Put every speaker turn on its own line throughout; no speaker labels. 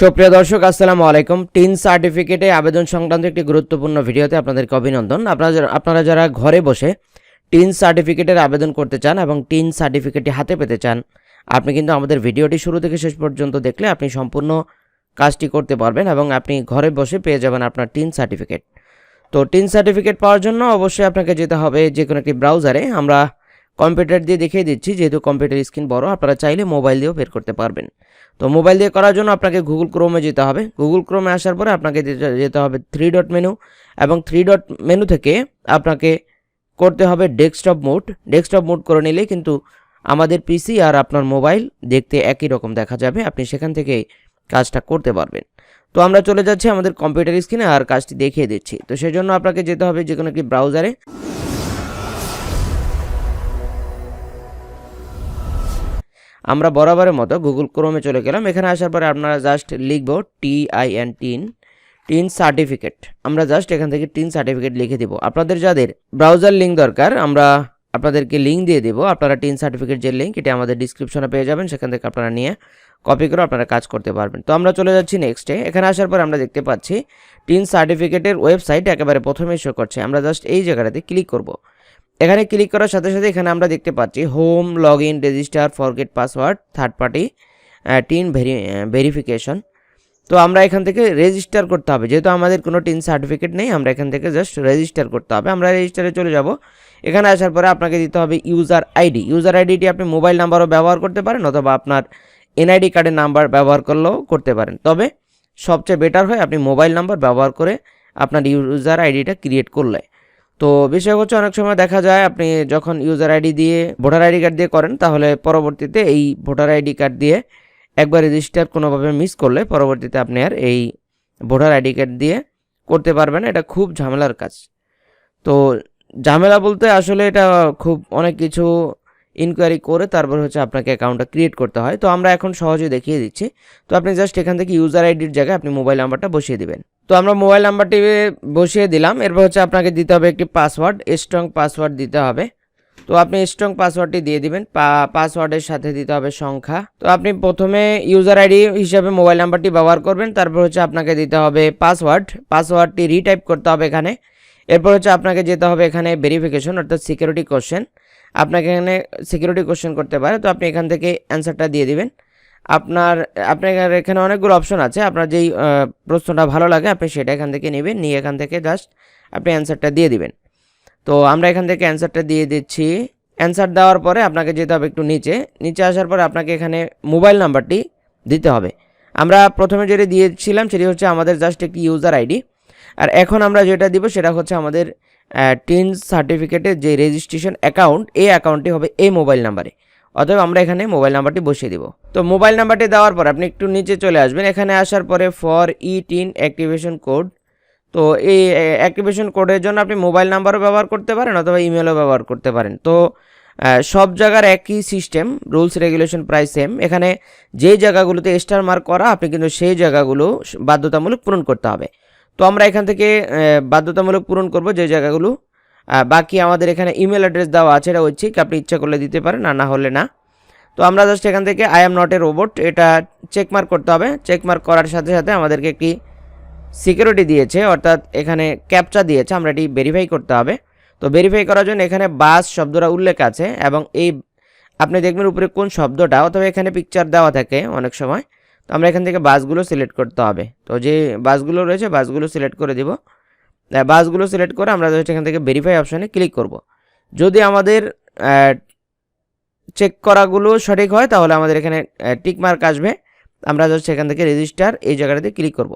সুপ্রিয় দর্শক, আসসালামু আলাইকুম। টিন সার্টিফিকেটে আবেদন সংক্রান্ত একটি গুরুত্বপূর্ণ ভিডিওতে আপনাদেরকে অভিনন্দন। আপনারা আপনারা যারা ঘরে বসে টিন সার্টিফিকেটের আবেদন করতে চান এবং টিন সার্টিফিকেটটি হাতে পেতে চান, আপনি কিন্তু আমাদের ভিডিওটি শুরু থেকে শেষ পর্যন্ত দেখলে আপনি সম্পূর্ণ কাজটি করতে পারবেন এবং আপনি ঘরে বসে পেয়ে যাবেন আপনার টিন সার্টিফিকেট। তো টিন সার্টিফিকেট পাওয়ার জন্য অবশ্যই আপনাকে যেতে হবে যে কোনো একটি ব্রাউজারে। আমরা কম্পিউটার দিয়ে দেখিয়ে দিচ্ছি, যেহেতু কম্পিউটার স্ক্রিন বড়, আপনারা চাইলে মোবাইল দিয়েও বের করতে পারবেন। তো মোবাইল দিয়ে করার জন্য আপনাকে গুগল ক্রোমে যেতে হবে। গুগল ক্রোমে আসার পরে আপনাকে যেতে- হবে থ্রি ডট মেনু এবং থ্রি ডট মেনু থেকে আপনাকে করতে হবে ডেস্কটপ মোড ডেস্কটপ মোড করে নিলে কিন্তু আমাদের পিসি আর আপনার মোবাইল দেখতে একই রকম দেখা যাবে। আপনি সেখান থেকে কাজটা করতে পারবেন। তো আমরা চলে যাচ্ছি আমাদের কম্পিউটার স্ক্রিনে আর কাজটি দেখিয়ে দিচ্ছি। তো সেই জন্য আপনাকে যেতে হবে যে কোনো একটি ব্রাউজারে আমরা বরাবরের মতো গুগল ক্রোমে চলে গেলাম। এখানে আসার পরে আপনারা জাস্ট লিখব T I N TIN TIN certificate আমরা জাস্ট এখান থেকে টিন সার্টিফিকেট লিখে দিব। আপনাদের যাদের ব্রাউজার লিঙ্ক দরকার, আমরা আপনাদেরকে লিঙ্ক দিয়ে দেবো। আপনারা টিন সার্টিফিকেট যে লিঙ্ক এটা আমাদের ডিসক্রিপশনে পেয়ে যাবেন। সেখান থেকে আপনারা নিয়ে কপি করে আপনারা কাজ করতে পারবেন। তো আমরা চলে যাচ্ছি নেক্সটে এখানে আসার পর আমরা দেখতে পাচ্ছি টিন সার্টিফিকেটের ওয়েবসাইট একেবারে প্রথমে শো করছে। আমরা জাস্ট এই জায়গাটাতে ক্লিক করব। এখানে ক্লিক করার সাথে সাথে এখানে আমরা দেখতে পাচ্ছি home log in register forget password third party TIN very verification তো আমরা এখান থেকে রেজিস্টার করতে হবে। যেহেতু আমাদের কোনো টিন সার্টিফিকেট নেই, আমরা এখান থেকে জাস্ট রেজিস্টার করতে হবে। আমরা রেজিস্টারে চলে যাব। এখানে আসার পরে আপনাকে দিতে হবে ইউজার আইডি ইউজার আইডিটি আপনি মোবাইল নাম্বারও ব্যবহার করতে পারেন অথবা আপনার এনআইডি কার্ডের নাম্বার ব্যবহার করলেও করতে পারেন। তবে সবচেয়ে বেটার হয় আপনি মোবাইল নাম্বার ব্যবহার করে আপনার ইউজার আইডিটা ক্রিয়েট করলে। তো বিষয় হচ্ছে অনেক সময় দেখা যায় আপনি যখন ইউজার আইডি দিয়ে ভোটার আইডি কার্ড দিয়ে করেন, তাহলে পরবর্তীতে এই ভোটার আইডি কার্ড দিয়ে একবার রেজিস্টার কোনোভাবে মিস করলে পরবর্তীতে আপনি আর এই ভোটার আইডি কার্ড দিয়ে করতে পারবেন। এটা খুব ঝামেলার কাজ। তো ঝামেলা বলতে আসলে এটা খুব অনেক কিছু ইনকোয়ারি করে তারপর হচ্ছে আপনাকে অ্যাকাউন্টটা ক্রিয়েট করতে হয়। তো আমরা এখন সহজে দেখিয়ে দিচ্ছি। তো আপনি জাস্ট এখান থেকে ইউজার আইডির জায়গায় আপনি মোবাইল নাম্বারটা বসিয়ে দিবেন। তো আমরা মোবাইল নাম্বারটি বসিয়ে দিলাম। এরপর হচ্ছে আপনাকে দিতে হবে একটি পাসওয়ার্ড স্ট্রং পাসওয়ার্ড দিতে হবে। তো আপনি স্ট্রং পাসওয়ার্ডটি দিয়ে দিবেন পাসওয়ার্ডের সাথে দিতে হবে সংখ্যা। তো আপনি প্রথমে ইউজার আইডি হিসাবে মোবাইল নাম্বারটি ব্যবহার করবেন, তারপর হচ্ছে আপনাকে দিতে হবে পাসওয়ার্ড পাসওয়ার্ডটি রিটাইপ করতে হবে এখানে। এরপর হচ্ছে আপনাকে যেতে হবে এখানে ভেরিফিকেশন অর্থাৎ সিকিউরিটি কোশ্চেন আপনাকে এখানে সিকিউরিটি কোশ্চেন করতে পারে, তো আপনি এখান থেকে অ্যান্সারটা দিয়ে দিবেন। আপনার আপনার এখানে অনেকগুলো অপশন আছে। আপনার যেই প্রশ্নটা ভালো লাগে, আপনি সেটা এখান থেকে নেবেন, নিয়ে এখান থেকে জাস্ট আপনি অ্যান্সারটা দিয়ে দিবেন। তো আমরা এখান থেকে অ্যান্সারটা দিয়ে দিচ্ছি। অ্যান্সার দেওয়ার পরে আপনাকে যেতে হবে একটু নিচে। নিচে আসার পরে আপনাকে এখানে মোবাইল নাম্বারটি দিতে হবে। আমরা প্রথমে যেটা দিয়েছিলাম সেটি হচ্ছে আমাদের জাস্ট একটি ইউজার আইডি আর এখন আমরা যেটা দিব সেটা হচ্ছে আমাদের টিন সার্টিফিকেটের যে রেজিস্ট্রেশন অ্যাকাউন্ট এই অ্যাকাউন্টটি হবে এই মোবাইল নাম্বারে অতএব আমরা এখানে মোবাইল নাম্বারটি বসিয়ে দিব। তো মোবাইল নাম্বারটি দেওয়ার পর আপনি একটু নিচে চলে আসবেন। এখানে আসার পরে for E TIN activation code তো এই অ্যাক্টিভেশন কোডের জন্য আপনি মোবাইল নাম্বারও ব্যবহার করতে পারেন অথবা ইমেলও ব্যবহার করতে পারেন। তো সব জায়গার একই সিস্টেম রুলস রেগুলেশন প্রায় সেম এখানে যে জায়গাগুলোতে স্টার মার্ক করা, আপনি কিন্তু সেই জায়গাগুলো বাধ্যতামূলক পূরণ করতে হবে। তো আমরা এখান থেকে বাধ্যতামূলক পূরণ করব যে জায়গাগুলো বাকি আমাদের এখানে ইমেল অ্যাড্রেস দেওয়া আছে, এটা ঐচ্ছিক আপনি ইচ্ছা করলে দিতে পারেন, আর না হলে না। তো আমরা জাস্ট এখান থেকে I am not a robot এটা চেক মার্ক করতে হবে। চেক মার্ক করার সাথে সাথে আমাদেরকে একটি সিকিউরিটি দিয়েছে, অর্থাৎ এখানে ক্যাপচা দিয়েছে, আমরা এটি ভেরিফাই করতে হবে। তো ভেরিফাই করার জন্য এখানে বাস শব্দটা উল্লেখ আছে, এবং এই আপনি দেখবেন উপরে কোন শব্দটা, অথবা এখানে পিকচার দেওয়া থাকে অনেক সময়। তো আমরা এখান থেকে বাসগুলো সিলেক্ট করতে হবে। তো যে বাসগুলো রয়েছে বাসগুলো সিলেক্ট করে দিব। বাসগুলো সিলেক্ট করে আমরা জাস্ট এখান থেকে ভেরিফাই অপশানে ক্লিক করব। যদি আমাদের চেক করাগুলো সঠিক হয়, তাহলে আমাদের এখানে টিক মার্ক আসবে। আমরা জাস্ট এখান থেকে রেজিস্টার এই জায়গাটাতে ক্লিক করব।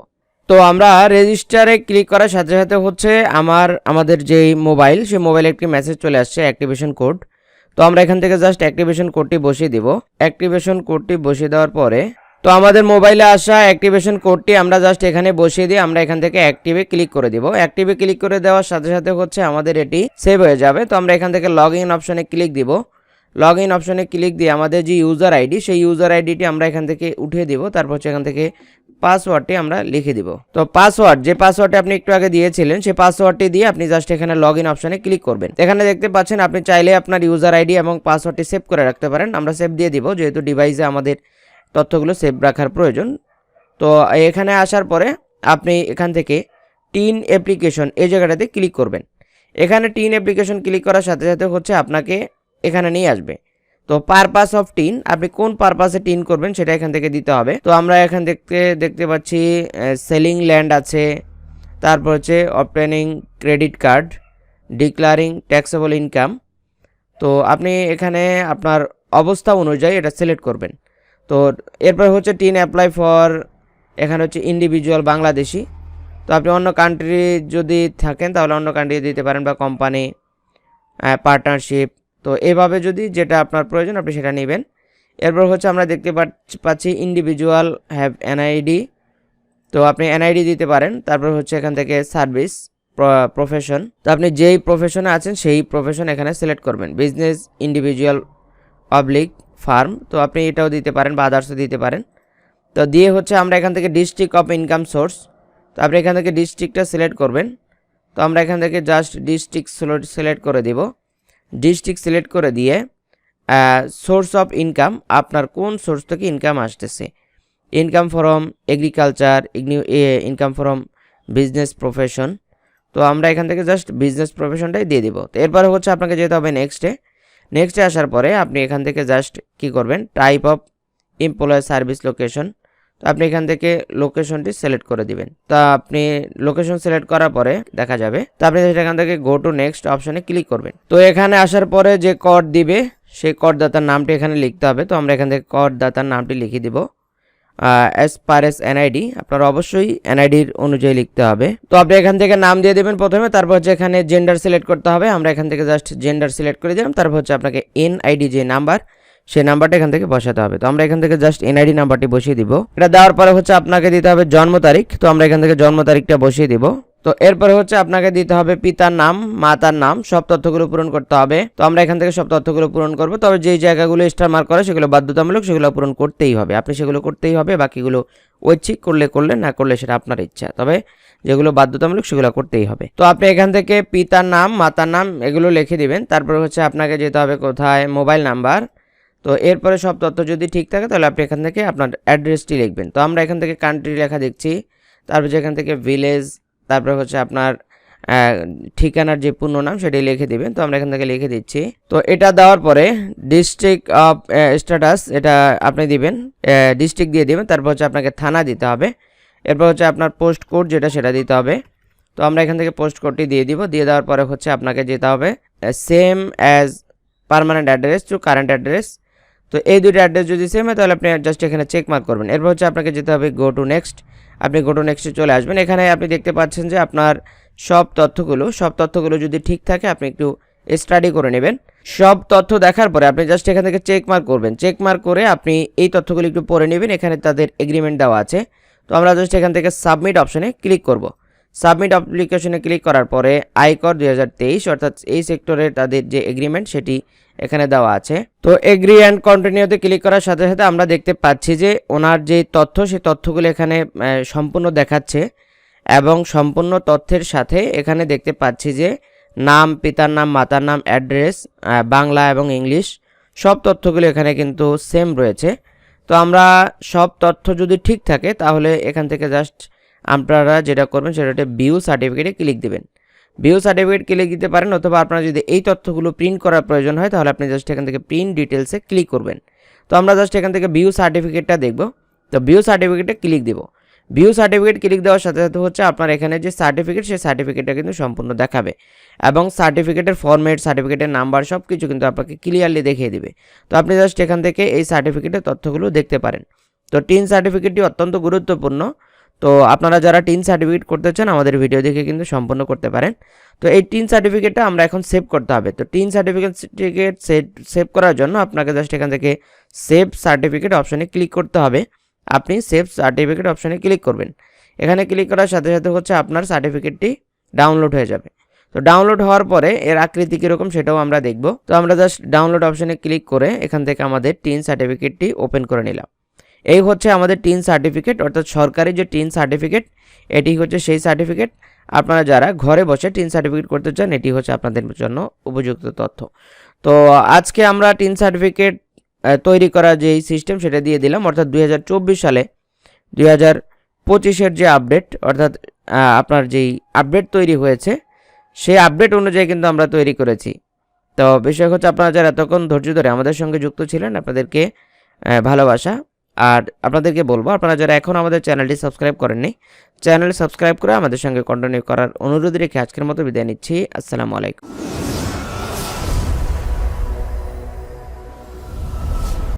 তো আমরা রেজিস্টারে ক্লিক করার সাথে সাথে হচ্ছে আমার, আমাদের যেই মোবাইল সেই মোবাইলে একটি মেসেজ চলে আসছে অ্যাক্টিভেশন কোড তো আমরা এখান থেকে জাস্ট অ্যাক্টিভেশন কোডটি বসিয়ে দিব। অ্যাক্টিভেশন কোডটি বসিয়ে দেওয়ার পরে তো আমাদের মোবাইলে আসা অ্যাক্টিভেশন কোডটি আমরা জাস্ট এখানে বসিয়ে দিয়ে আমরা এখান থেকে অ্যাক্টিভে ক্লিক করে দিব। অ্যাক্টিভে ক্লিক করে দেওয়ার সাথে সাথে হচ্ছে আমাদের এটি সেভ হয়ে যাবে। তো আমরা এখান থেকে লগ ইন অপশনে ক্লিক দিব। লগ ইন অপশনে ক্লিক দিয়ে আমাদের যে ইউজার আইডি সেই ইউজার আইডিটি আমরা এখান থেকে উঠিয়ে দিব। তারপর হচ্ছে এখান থেকে পাসওয়ার্ডটি আমরা লিখে দিব। তো পাসওয়ার্ড যে পাসওয়ার্ডটি আপনি একটু আগে দিয়েছিলেন, সেই পাসওয়ার্ডটি দিয়ে আপনি জাস্ট এখানে লগ ইন অপশনে ক্লিক করবেন। এখানে দেখতে পাচ্ছেন, আপনি চাইলে আপনার ইউজার আইডি এবং পাসওয়ার্ডটি সেভ করে রাখতে পারেন। আমরা সেভ দিয়ে দিব, যেহেতু ডিভাইসে আমাদের তথ্যগুলো সেভ রাখার প্রয়োজন। তো এখানে আসার পরে আপনি এখান থেকে টিন অ্যাপ্লিকেশন এই জায়গাটাতে ক্লিক করবেন। এখানে টিন অ্যাপ্লিকেশন ক্লিক করার সাথে সাথে হচ্ছে আপনাকে এখানে নিয়ে আসবে। তো পারপাস অফ টিন, আপনি কোন পারপাসে টিন করবেন সেটা এখান থেকে দিতে হবে। তো আমরা এখান দেখতে দেখতে পাচ্ছি সেলিং ল্যান্ড আছে। তারপর হচ্ছে obtaining credit card declaring taxable income তো আপনি এখানে আপনার অবস্থা অনুযায়ী এটা সিলেক্ট করবেন। তো এরপর হচ্ছে টিন অ্যাপ্লাই ফর এখানে হচ্ছে ইন্ডিভিজুয়াল বাংলাদেশি। তো আপনি অন্য কান্ট্রি যদি থাকেন, তাহলে অন্য কান্ট্রি দিতে পারেন বা কোম্পানি পার্টনারশিপ তো এভাবে যদি যেটা আপনার প্রয়োজন, আপনি সেটা নেবেন। এরপর হচ্ছে আমরা দেখতে পাচ্ছি- ইন্ডিভিজুয়াল হ্যাভ এনআইডি তো আপনি এনআইডি দিতে পারেন, তারপর হচ্ছে এখান থেকে সার্ভিস প্রফেশন তো আপনি যেই প্রফেশনে আছেন, সেই প্রফেশন এখানে সিলেক্ট করবেন। বিজনেস ইন্ডিভিজুয়াল পাবলিক ফার্ম, তো আপনি এটাও দিতে পারেন বা আদার্সও দিতে পারেন। তো দিয়ে হচ্ছে আমরা এখান থেকে ডিস্ট্রিক্ট অফ ইনকাম সোর্স তো আপনি এখান থেকে ডিস্ট্রিক্টটা সিলেক্ট করবেন। তো আমরা এখান থেকে জাস্ট ডিস্ট্রিক্ট সিলেক্ট করে দিব। ডিস্ট্রিক্ট সিলেক্ট করে দিয়ে সোর্স অফ ইনকাম আপনার কোন সোর্স থেকে ইনকাম আসতেছে। Income from agriculture income from business profession তো আমরা এখান থেকে জাস্ট বিজনেস প্রফেশনটাই দিয়ে দিব। তো এরপরে হচ্ছে আপনাকে যেতে হবে নেক্সটে নেক্সটে আসার পরে আপনি এখান থেকে জাস্ট কি করবেন? Type of employ service location তো আপনি এখান থেকে লোকেশনটি সিলেক্ট করে দিবেন। তা আপনি লোকেশন সিলেক্ট করার পরে দেখা যাবে। তো আপনি এখান থেকে গো টু নেক্সট অপশনে ক্লিক করবেন। তো এখানে আসার পরে যে কর দিবে, সেই করদাতার নামটি এখানে লিখতে হবে। তো আমরা এখান থেকে করদাতার নামটি লিখে দিব। অ্যাজ পার এস এনআইডি আপনার অবশ্যই এনআইডির অনুযায়ী লিখতে হবে। তো আপনি এখান থেকে নাম দিয়ে দেবেন প্রথমে, তারপর হচ্ছে এখানে জেন্ডার সিলেক্ট করতে হবে। আমরা এখান থেকে জাস্ট জেন্ডার সিলেক্ট করে দিলাম, তারপর হচ্ছে আপনাকে এনআইডি যে নাম্বার সেই নাম্বারটা এখান থেকে বসাতে হবে। তো আমরা এখান থেকে জাস্ট এনআইডি নাম্বারটি বসিয়ে দিব। এটা দেওয়ার পরে হচ্ছে আপনাকে দিতে হবে জন্ম তারিখ। তো আমরা এখান থেকে জন্ম তারিখটা বসিয়ে দিব। তো এরপরে হচ্ছে আপনাকে দিতে হবে পিতার নাম, মাতার নাম, সব তথ্যগুলো পূরণ করতে হবে। তো আমরা এখান থেকে সব তথ্যগুলো পূরণ করব। তবে যেই জায়গাগুলো স্টার মার্ক করে সেগুলো বাধ্যতামূলক সেগুলো পূরণ করতেই হবে। আপনি সেগুলো করতেই হবে, বাকিগুলো ঐচ্ছিক করলে করলে, না করলে সেটা আপনার ইচ্ছা। তবে যেগুলো বাধ্যতামূলক সেগুলো করতেই হবে। তো আপনি এখান থেকে পিতার নাম, মাতার নাম এগুলো লিখে দিবেন। তারপরে হচ্ছে আপনাকে যেতে হবে কোথায়? Mobile number. তো এরপরে সব তথ্য যদি ঠিক থাকে, তাহলে আপনি এখান থেকে আপনার অ্যাড্রেসটি লিখবেন। তো আমরা এখান থেকে কান্ট্রি লেখা দেখছি। তারপর যেখান থেকে ভিলেজ তারপরে হচ্ছে আপনার ঠিকানার যে পূর্ণ নাম সেটি লিখে দিবেন। তো আমরা এখান থেকে লিখে দিচ্ছি। তো এটা দেওয়ার পরে ডিস্ট্রিক্ট অফ স্ট্যাটাস এটা আপনি দিবেন ডিস্ট্রিক্ট দিয়ে দিবেন, তারপর হচ্ছে আপনাকে থানা দিতে হবে। এরপর হচ্ছে আপনার পোস্ট কোড যেটা সেটা দিতে হবে। তো আমরা এখান থেকে পোস্ট কোডটি দিয়ে দিব। দিয়ে দেওয়ার পরে হচ্ছে আপনাকে যেতে হবে same as permanent address to current address তো এই দুটো অ্যাড্রেস যদি সেম হয়, তাহলে আপনি জাস্ট এখানে চেক মার্ক করবেন। এরপর হচ্ছে আপনাকে যেতে হবে গো টু নেক্সট আপনি গোটো নেক্সটে চলে আসবেন। এখানে আপনি দেখতে পাচ্ছেন যে আপনার সব তথ্যগুলো সব তথ্যগুলো যদি ঠিক থাকে, আপনি একটু স্টাডি করে নেবেন। সব তথ্য দেখার পরে আপনি জাস্ট এখান থেকে চেক মার্ক করবেন। চেক মার্ক করে আপনি এই তথ্যগুলো একটু পড়ে নেবেন। এখানে তাদের এগ্রিমেন্ট দেওয়া আছে। তো আমরা জাস্ট এখান থেকে সাবমিট অপশানে ক্লিক করব। সাবমিট অ্যাপ্লিকেশনে ক্লিক করার পরে আয়কর দুই হাজার তেইশ, অর্থাৎ এই সেক্টরে তাদের যে এগ্রিমেন্ট সেটি এখানে দেওয়া আছে। তো এগ্রি অ্যান্ড কন্টিনিউতে ক্লিক করার সাথে সাথে আমরা দেখতে পাচ্ছি যে ওনার যে তথ্য সেই তথ্যগুলো এখানে সম্পূর্ণ দেখাচ্ছে এবং সম্পূর্ণ তথ্যের সাথে এখানে দেখতে পাচ্ছি যে নাম, পিতার নাম, মাতার নাম অ্যাড্রেস বাংলা এবং ইংলিশ সব তথ্যগুলো এখানে কিন্তু সেম রয়েছে। তো আমরা সব তথ্য যদি ঠিক থাকে তাহলে এখান থেকে জাস্ট আপনারা যেটা করবেন সেটা হচ্ছে বিউ সার্টিফিকেটে ক্লিক দেবেন। বিউ সার্টিফিকেট ক্লিক দিতে পারেন অথবা আপনার যদি এই তথ্যগুলো প্রিন্ট করার প্রয়োজন হয় তাহলে আপনি জাস্ট এখান থেকে প্রিন্ট ডিটেলসে ক্লিক করবেন। তো আমরা জাস্ট এখান থেকে বিউ সার্টিফিকেটটা দেখব। তো বিউ সার্টিফিকেটে ক্লিক দেব। ভিউ সার্টিফিকেট ক্লিক দেওয়ার সাথে সাথে হচ্ছে আপনার এখানে যে সার্টিফিকেট, সেই সার্টিফিকেটটা কিন্তু সম্পূর্ণ দেখাবে। এবং সার্টিফিকেটের ফরম্যাট সার্টিফিকেটের নাম্বার সব কিছু কিন্তু আপনাকে ক্লিয়ারলি দেখিয়ে দিবে। তো আপনি জাস্ট এখান থেকে এই সার্টিফিকেটের তথ্যগুলো দেখতে পারেন। তো টিন সার্টিফিকেটটি অত্যন্ত গুরুত্বপূর্ণ। তো আপনারা যারা টিন সার্টিফিকেট করতে চান, আমাদের ভিডিও দেখে কিন্তু সম্পন্ন করতে পারেন। তো এই টিন সার্টিফিকেটটা আমরা এখন সেভ করতে হবে। তো টিন সার্টিফিকেট সেভ করার জন্য আপনাকে জাস্ট এখান থেকে সেভ সার্টিফিকেট অপশনে ক্লিক করতে হবে। আপনি সেভ সার্টিফিকেট অপশনে ক্লিক করবেন। এখানে ক্লিক করার সাথে সাথে হচ্ছে আপনার সার্টিফিকেটটি ডাউনলোড হয়ে যাবে। তো ডাউনলোড হওয়ার পরে এর আকৃতি কীরকম সেটাও আমরা দেখব। তো আমরা জাস্ট ডাউনলোড অপশনে ক্লিক করে এখান থেকে আমাদের টিন সার্টিফিকেটটি ওপেন করে নিলাম। এই হচ্ছে আমাদের টিন সার্টিফিকেট, অর্থাৎ সরকারি যে টিন সার্টিফিকেট, এটি হচ্ছে সেই সার্টিফিকেট। আপনারা যারা ঘরে বসে টিন সার্টিফিকেট করতে চান, এটি হচ্ছে আপনাদের জন্য উপযুক্ত তথ্য। তো আজকে আমরা টিন সার্টিফিকেট তৈরি করা যে সিস্টেম, সেটা দিয়ে দিলাম। অর্থাৎ দুই হাজার চব্বিশ সালে দুই পঁচিশের যে আপডেট, অর্থাৎ আপনার যেই আপডেট তৈরি হয়েছে, সেই আপডেট অনুযায়ী কিন্তু আমরা তৈরি করেছি। তো বিষয় হচ্ছে, আপনারা যারা এতক্ষণ ধৈর্য ধরে আমাদের সঙ্গে যুক্ত ছিলেন, আপনাদেরকে ভালোবাসা আর আপনাদেরকে বলব, আপনারা যারা এখন আমাদের চ্যানেলটি সাবস্ক্রাইব করেননি চ্যানেল সাবস্ক্রাইব করে আমাদের সঙ্গে কন্টিনিউ করার অনুরোধ রেখে আজকের মতো বিদায় নিচ্ছি। আসসালামু আলাইকুম।